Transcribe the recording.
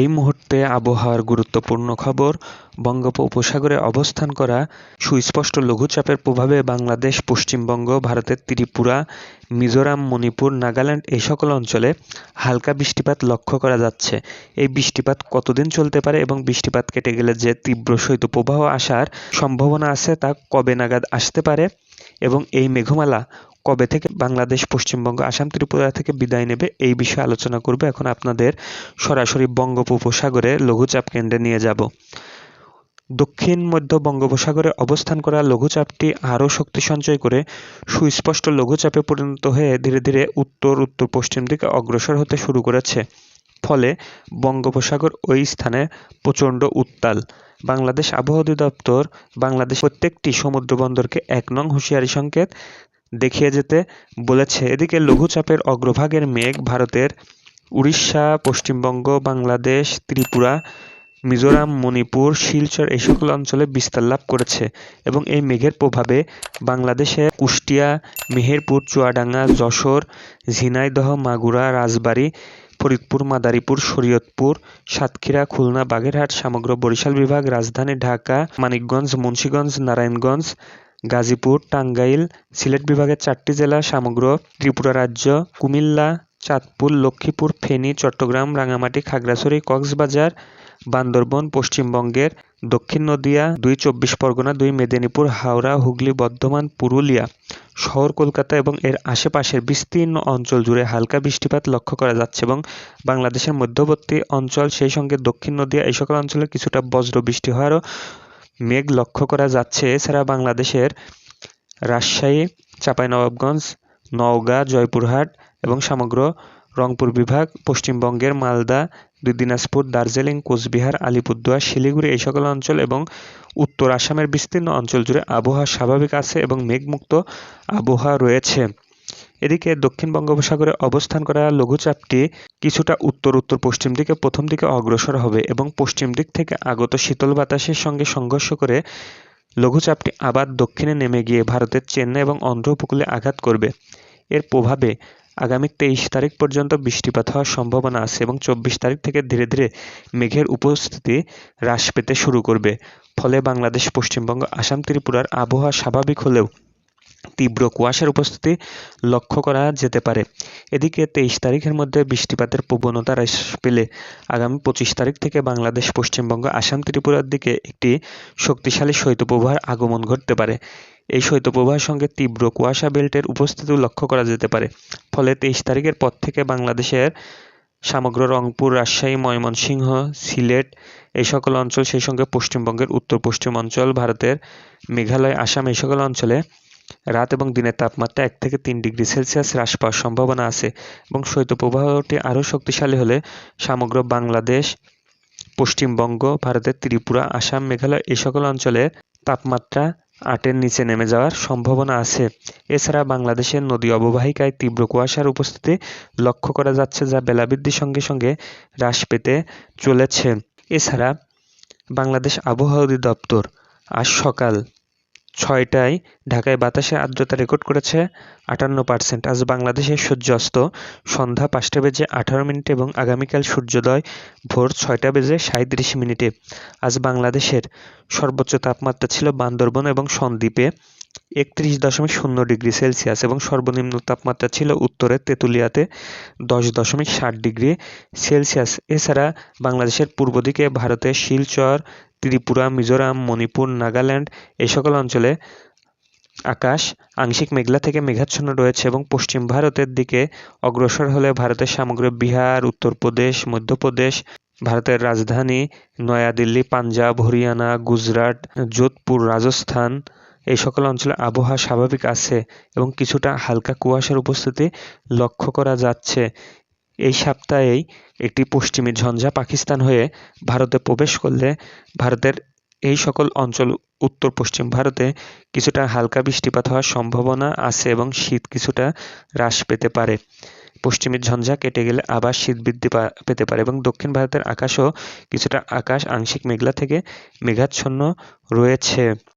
এই মুহূর্তে আবহাওয়ার গুরুত্বপূর্ণ খবর, বঙ্গোপসাগরে অবস্থান করা সুস্পষ্ট লঘুচাপের প্রভাবে বাংলাদেশ, পশ্চিমবঙ্গ, ভারতের ত্রিপুরা, মিজোরাম, মণিপুর, নাগাল্যান্ড এই সকল অঞ্চলে হালকা বৃষ্টিপাত লক্ষ্য করা যাচ্ছে। এই বৃষ্টিপাত কতদিন চলতে পারে এবং বৃষ্টিপাত কেটে গেলে যে তীব্র শৈত্যপ্রবাহ আসার সম্ভাবনা আছে তা কবে নাগাদ আসতে পারে এবং এই মেঘমালা কবে থেকে বাংলাদেশ, পশ্চিমবঙ্গ, আসাম, ত্রিপুরা থেকে বিদায় নেবে এই বিষয়ে আলোচনা করব। এখন আপনাদের সরাসরি বঙ্গোপসাগরে লঘুচাপ কেন্দ্রে নিয়ে যাব। দক্ষিণ মধ্য বঙ্গোপসাগরে অবস্থান করা লঘুচাপটি আরও শক্তি সঞ্চয় করে সুস্পষ্ট লঘুচাপে পরিণত হয়ে ধীরে ধীরে উত্তর উত্তর, পশ্চিম দিকে অগ্রসর হতে শুরু করেছে। ফলে বঙ্গোপসাগর ওই স্থানে প্রচণ্ড উত্তাল। বাংলাদেশ আবহাওয়া অধিদপ্তর বাংলাদেশ প্রত্যেকটি সমুদ্র বন্দরকে এক নং হুঁশিয়ারি সংকেত। দেখিয়ে যেতে বলেছে। এদিকে লঘুচাপের অগ্রভাগের মেঘ ভারতের উড়িষ্যা, পশ্চিমবঙ্গ, বাংলাদেশ, ত্রিপুরা, মিজোরাম, মণিপুর, শিলচর এই সকল অঞ্চলে বিস্তার লাভ করেছে এবং এই মেঘের প্রভাবে বাংলাদেশে কুষ্টিয়া, মেহেরপুর, চুয়াডাঙ্গা, যশোর, ঝিনাইদহ, মাগুরা, রাজবাড়ী, ফরিদপুর, মাদারীপুর, শরীয়তপুর, সাতক্ষীরা, খুলনা, বাগেরহাট, সমগ্র বরিশাল বিভাগ, রাজধানী ঢাকা, মানিকগঞ্জ, মুন্সীগঞ্জ, নারায়ণগঞ্জ গাজীপুর, টাঙ্গাইল, সিলেট বিভাগের চারটি জেলা সমগ্র ত্রিপুরা রাজ্য, কুমিল্লা, চাঁদপুর, লক্ষ্মীপুর, ফেনী, চট্টগ্রাম, রাঙামাটি, খাগড়াছড়ি, কক্সবাজার, বান্দরবন, পশ্চিমবঙ্গের দক্ষিণ নদিয়া, দুই চব্বিশ পরগনা, দুই মেদিনীপুর, হাওড়া, হুগলি, বর্ধমান, পুরুলিয়া, শহর কলকাতা এবং এর আশেপাশের বিস্তীর্ণ অঞ্চল জুড়ে হালকা বৃষ্টিপাত লক্ষ্য করা যাচ্ছে এবং বাংলাদেশের মধ্যবর্তী অঞ্চল সেই সঙ্গে দক্ষিণ নদিয়া এই সকল অঞ্চলে কিছুটা বজ্র বৃষ্টি হওয়ারও মেঘ লক্ষ্য করা যাচ্ছে, এছাড়া বাংলাদেশের রাজশাহী, চাঁপাইনবাবগঞ্জ, নওগাঁ, জয়পুরহাট এবং সমগ্র রংপুর বিভাগ, পশ্চিমবঙ্গের মালদা দুই দিনাজপুর, দার্জিলিং, কোচবিহার, আলিপুরদুয়ার, শিলিগুড়ি এই সকল অঞ্চল এবং উত্তর আসামের বিস্তীর্ণ অঞ্চল জুড়ে আবহাওয়া স্বাভাবিক আছে এবং মেঘমুক্ত আবহাওয়া রয়েছে। এদিকে দক্ষিণ বঙ্গোপসাগরে অবস্থান করা লঘুচাপটি কিছুটা উত্তর উত্তর পশ্চিম দিকে প্রথম দিকে অগ্রসর হবে এবং পশ্চিম দিক থেকে আগত শীতল বাতাসের সঙ্গে সংঘর্ষ করে লঘুচাপটি আবার দক্ষিণে নেমে গিয়ে ভারতের চেন্নাই এবং অন্ধ্র উপকূলে আঘাত করবে। এর প্রভাবে আগামী তেইশ তারিখ পর্যন্ত বৃষ্টিপাত হওয়ার সম্ভাবনা আছে এবং চব্বিশ তারিখ থেকে ধীরে ধীরে মেঘের উপস্থিতি হ্রাস পেতে শুরু করবে। ফলে বাংলাদেশ, পশ্চিমবঙ্গ, আসাম, ত্রিপুরার আবহাওয়া স্বাভাবিক হলেও তীব্র কুয়াশার উপস্থিতি লক্ষ্য করা যেতে পারে। এদিকে তেইশ তারিখের মধ্যে বৃষ্টিপাতের প্রবণতা হ্রাস পেলে আগামী পঁচিশ তারিখ থেকে বাংলাদেশ, পশ্চিমবঙ্গ, আসাম, ত্রিপুরার দিকে একটি শক্তিশালী শৈত্যপ্রবাহের আগমন ঘটতে পারে। এই শৈত্যপ্রবাহের সঙ্গে তীব্র কুয়াশা বেল্টের উপস্থিতিও লক্ষ্য করা যেতে পারে। ফলে তেইশ তারিখের পর থেকে বাংলাদেশের সমগ্র রংপুর, রাজশাহী, ময়মনসিংহ, সিলেট এই সকল অঞ্চল, সেই সঙ্গে পশ্চিমবঙ্গের উত্তর পশ্চিম অঞ্চল, ভারতের মেঘালয়, আসাম এই সকল অঞ্চলে রাত এবং দিনের তাপমাত্রা এক থেকে তিন ডিগ্রি সেলসিয়াস হ্রাস পাওয়ার সম্ভাবনা আছে এবং শৈত্যপ্রবাহটি আরও শক্তিশালী হলে সমগ্র বাংলাদেশ, পশ্চিমবঙ্গ, ভারতের ত্রিপুরা, আসাম, মেঘালয় এই সকল অঞ্চলের তাপমাত্রা আটের নিচে নেমে যাওয়ার সম্ভাবনা আছে। এছাড়া বাংলাদেশের নদী অববাহিকায় তীব্র কুয়াশার উপস্থিতি লক্ষ্য করা যাচ্ছে যা বেলাবৃদ্ধির সঙ্গে সঙ্গে হ্রাস পেতে চলেছে। এছাড়া বাংলাদেশ আবহাওয়া অধিদপ্তর আজ সকাল ছয়টায় ঢাকায় বাতাসে আর্দ্রতা রেকর্ড করেছে আটান্ন পার্সেন্ট। আজ বাংলাদেশের সূর্যাস্ত সন্ধ্যা পাঁচটা বেজে আঠারো মিনিটে এবং আগামীকাল সূর্যোদয় ভোর ছয়টা বেজে সাঁত্রিশ মিনিটে। আজ বাংলাদেশের সর্বোচ্চ তাপমাত্রা ছিল বান্দরবন এবং সন্দ্বীপে। একত্রিশ দশমিক শূন্য ডিগ্রি সেলসিয়াস এবং সর্বনিম্ন তাপমাত্রা ছিল উত্তরের তেঁতুলিয়াতে দশ দশমিক ষাট ডিগ্রি সেলসিয়াস। এছাড়া বাংলাদেশের পূর্ব দিকে ভারতের শিলচর, ত্রিপুরা, মিজোরাম, মণিপুর, নাগাল্যান্ড এই সকল অঞ্চলে আকাশ আংশিক মেঘলা থেকে মেঘাচ্ছন্ন রয়েছে এবং পশ্চিম ভারতের দিকে অগ্রসর হলে ভারতের সমগ্র বিহার, উত্তরপ্রদেশ, মধ্যপ্রদেশ, ভারতের রাজধানী, নয়াদিল্লি, পাঞ্জাব, হরিয়ানা, গুজরাট, যোধপুর, রাজস্থান এই সকল অঞ্চলে আবহাওয়া স্বাভাবিক আছে এবং কিছুটা হালকা কুয়াশার উপস্থিতি লক্ষ্য করা যাচ্ছে। এই সপ্তাহেই একটি পশ্চিমী ঝঞ্ঝা পাকিস্তান হয়ে ভারতে প্রবেশ করলে ভারতের এই সকল অঞ্চল উত্তর পশ্চিম ভারতে কিছুটা হালকা বৃষ্টিপাত হওয়ার সম্ভাবনা আছে এবং শীত কিছুটা হ্রাস পেতে পারে। পশ্চিমের ঝঞ্ঝা কেটে গেলে আবার শীত বৃদ্ধি পেতে পারে এবং দক্ষিণ ভারতের আকাশও কিছুটা আকাশ আংশিক মেঘলা থেকে মেঘাচ্ছন্ন রয়েছে।